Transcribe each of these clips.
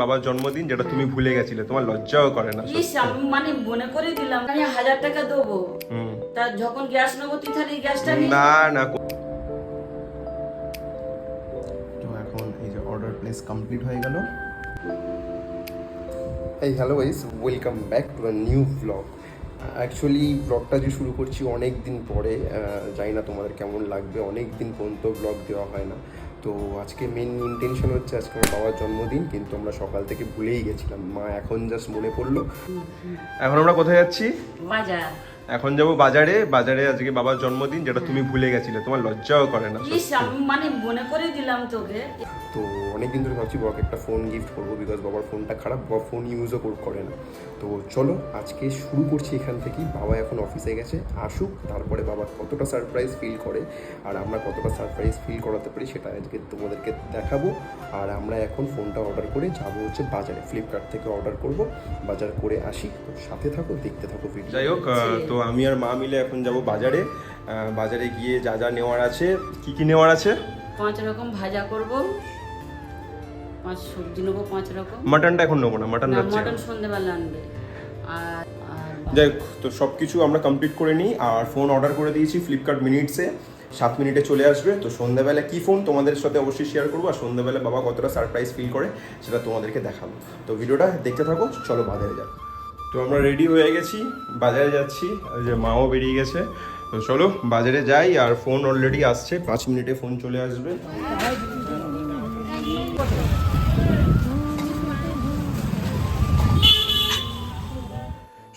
বাবার জন্মদিন যেটা তুমি ভুলে গেছিলে তোমার লজ্জাও করে না ইস আমি মানে মনে করে দিলাম আমি হাজার টাকা দেবো। তা যখন গ্যাস নেব তুই তাহলে গ্যাসটা না না তো এখন এই যে অর্ডার প্লেস কমপ্লিট হয়ে গেল। এই hello guys welcome back to a new vlog actually ব্লগটা যে শুরু করছি অনেক দিন পরে জানি না তোমাদের কেমন লাগবে অনেক দিন পর্যন্ত ব্লগ দেওয়া হয় না। তো আজকে মেন ইন্টেনশন হচ্ছে আজকে আমার বাবার জন্মদিন কিন্তু আমরা সকাল থেকে ভুলেই গেছিলাম। মা এখন জাস্ট মনে পড়ল। এখন আমরা কোথায় যাচ্ছি? বাজার। এখন যাব বাজারে। বাজারে আজকে বাবার জন্মদিন যেটা তুমি ভুলে গেছিলে। তোমার লজ্জাও করে না মানে মনে করে দিলাম তোকে। তো অনেক দিন ধরে ভাবছি বাবাকে একটা ফোন গিফট করব বিকজ বাবার ফোনটা খারাপ বাবা ফোন ইউজও করে না। তো চলো আজকে শুরু করছি এখান থেকেই। বাবা এখন অফিসে গেছে আসুক তারপরে বাবা কতটা সারপ্রাইজ ফিল করে আর আমরা কতটা সারপ্রাইজ ফিল করাতে পারি সেটা আজকে তোমাদেরকে দেখাবো। আর আমরা এখন ফোনটা অর্ডার করে যাব হচ্ছে বাজারে। ফ্লিপকার্ট থেকে অর্ডার করব বাজার করে আসি। তো সাথে থাকো দেখতে থাকো ভিডিও যাই হোক তো আমি আর মা মিলে এখন যাব বাজারে। বাজারে গিয়ে যা যা নেওয়ার আছে কি কি নেওয়ার আছে? পাঁচ রকম ভাজা করব। পাঁচ সবজি নেব পাঁচ রকম। মাটনটা এখন নেব না মাটন মটন সন্ধ্যেবেলা আনবে। আর যাই তো সব কিছু আমরা কমপ্লিট করে নিই আর ফোন অর্ডার করে দিয়েছি ফ্লিপকার্ট মিনিটসে সাত মিনিটে চলে আসবে তো সন্ধ্যাবেলা কী ফোন তোমাদের সাথে অবশ্যই শেয়ার করব আর সন্ধ্যাবেলা বাবা কতটা সারপ্রাইজ ফিল করে সেটা তোমাদেরকে দেখাবো। তো ভিডিওটা দেখতে থাকো চলো বাজারে যাও তো আমরা রেডি হয়ে গেছি বাজারে যাচ্ছি যে মাও বেরিয়ে গেছে। তো চলো বাজারে যাই আর ফোন অলরেডি আসছে পাঁচ মিনিটে ফোন চলে আসবে।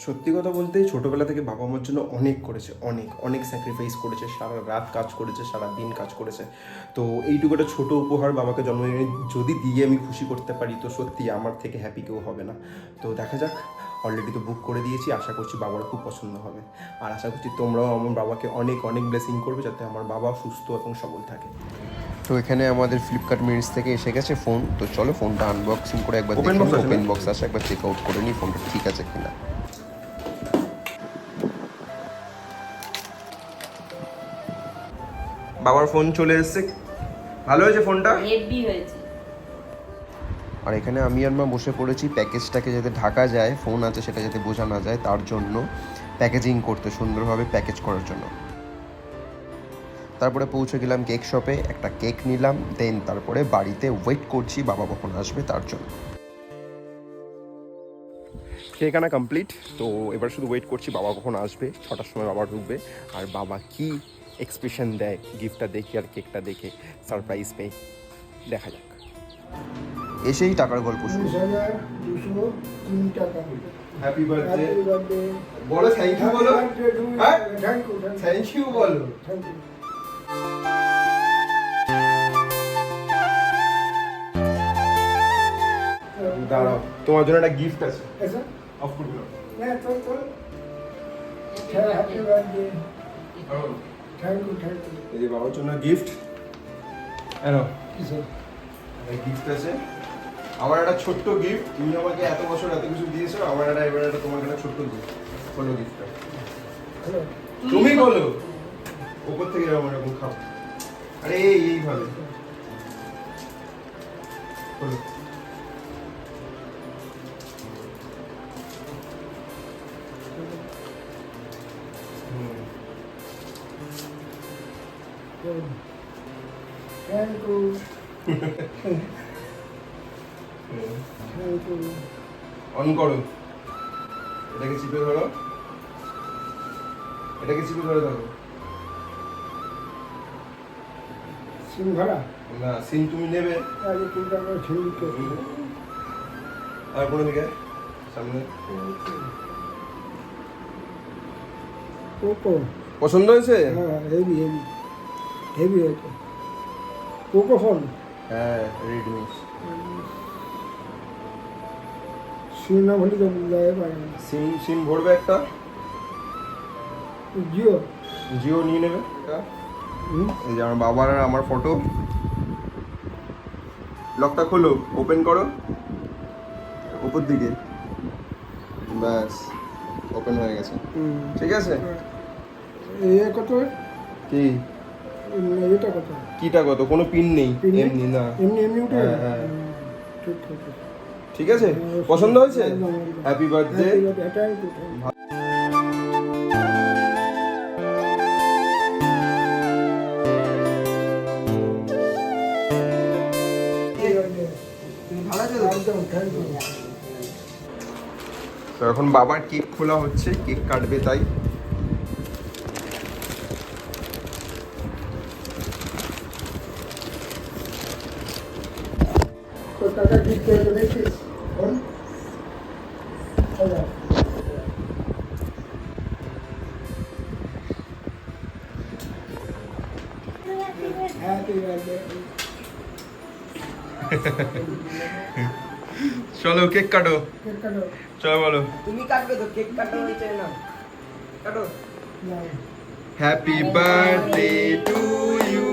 সত্যি কথা বলতে ছোটবেলা থেকে বাবা মার জন্য অনেক করেছে অনেক অনেক স্যাক্রিফাইস করেছে সারা রাত কাজ করেছে সারা দিন কাজ করেছে। তো এইটুকু একটা ছোট উপহার বাবাকে জন্মদিনে যদি দিয়ে আমি খুশি করতে পারি তো সত্যি আমার থেকে হ্যাপি কেউ হবে না। তো দেখা যাক অলরেডি তো বুক করে দিয়েছি আশা করছি বাবার খুব পছন্দ হবে। আর আশা করছি তোমরাও আমার বাবাকে অনেক অনেক ব্লেসিং করবে যাতে আমার বাবা সুস্থ এবং সবল থাকে। তো এখানে আমাদের ফ্লিপকার্ট মিনিটস থেকে এসে গেছে ফোন তো চলো ফোনটা আনবক্সিং করে একবার? ওপেন বক্স আছে একবার চেক আউট করে নিই ফোনটা ঠিক আছে কিনা। বাবার ফোন চলে এসছে। ভালো হয়েছে ফোনটা? হেভি হয়েছে। আর এখানে আমি আর মা বসে পড়েছি প্যাকেজটাকে যাতে ঢাকা যায় ফোন আছে সেটা যাতে বোঝা না যায় তার জন্য প্যাকেজিং করতে সুন্দরভাবে প্যাকেজ করার জন্য। তারপরে পৌঁছে গেলাম কেক শপে একটা কেক নিলাম দেন তারপরে বাড়িতে ওয়েট করছি বাবা কখন আসবে তার জন্য। কেক আনা কমপ্লিট তো এবার শুধু ওয়েট করছি বাবা কখন আসবে ছটার সময় বাবা ঢুকবে আর বাবা কি এক্সপ্রেশন দেয় গিফটটা দেখি আর কেকটা দেখে সারপ্রাইজ পেয়ে। দেখা যাক। এসেই টাকার গল্প শুরু। হ্যাপি বার্থডে থ্যাংক ইউ বলো হ্যাঁ? থ্যাংক ইউ বলো। দাঁড়াও তোমার জন্য একটা গিফট আছে। Of happy birthday thank you thank you এই যে বাবার জন্য গিফট হ্যালো কি গিফট আছে। আমার একটা ছোট্ট গিফট তুমি আমাকে এত বছর এত কিছু দিয়েছ আমার একটা এবার একটা তোমার একটা ছোট্ট গিফট বলো গিফটটা তুমি বলো। উপর থেকে এরকম এরকম খাব আরে এইভাবে। বলো। Thank you. Thank you. On করো। এটাকে চিপে ধরো। এটাকে চিপে ধরে ধরো। সিম ধরা? না সিম তুমি নেবে। আগে তিনটা করে ছিঁড়ি আর কোনো দিকে? সামনে। পছন্দ হয়েছে? হ্যাঁ হেভি হেভি হেভি হয়েছে। পোকো ফোন হ্যাঁ রেডমি সিম না ভুলি তো বুঝতে পারে সিম সিম ভরবে একটা? জিও? জিও নিয়ে নেবে এই যে আমার বাবার আর আমার ফটো লকটা খোলো ওপেন করো। উপর দিকে। ব্যাস ওপেন হয়ে গেছে। ঠিক আছে? এ কত? কি? এটা কত? কিটা কত? কোনো পিন নেই। এমনি না। এমনি এমনি উঠে হ্যাঁ, হ্যাঁ। ঠিক আছে? পছন্দ হয়েছে? হ্যাপি বার্থডে তো এখন বাবার কেক খোলা হচ্ছে কেক কাটবে তাই। করে দেখছিস চলো কেক কাটো। কেক কাটো। চলো বলো। তুমি কাটবে তো কেক কাটা হয়েছে না কাটো। Happy birthday to you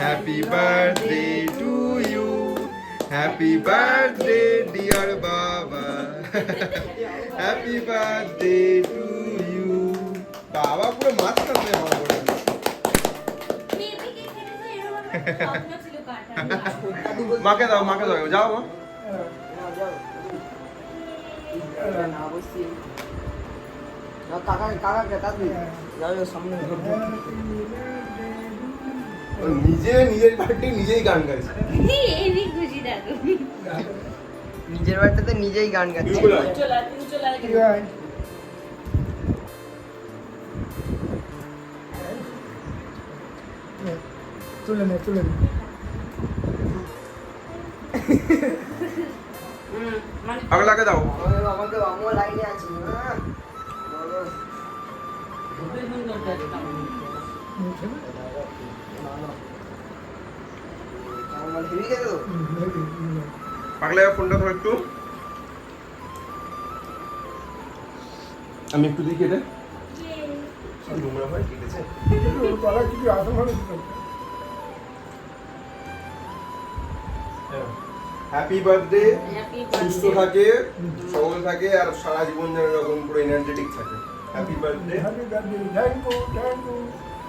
happy birthday to happy birthday dear বাবা হ্যাপি বার্থডে টু ইউ বাবা পুরো মাঝখান দিয়ে ভালো করে মাকে দাও মাকে দাও যাও মা কাকা কাকাকে তাড়াতাড়ি যাও যাও সামনে নিজে নিজের বার্থডে নিজেই গান গাইছে। নিজের বাড়িতে নিজেই গান গাচ্ছে। তুলে নে তুলে নে। হুম, আগে লাগে দাও। আমাকে আমিও লাইনে আছি পাগলা ফোনটা ধর একটু। আমি একটু দেখি এটা। নোংরা হয় ঠিক আছে। কিছু আসল হবে হ্যাপি বার্থডে সুস্থ থাকে সবল থাকে আর সারা জীবন যেন এরকম পুরো এনার্জেটিক থাকে। Happy birthday happy birthday thank you thank you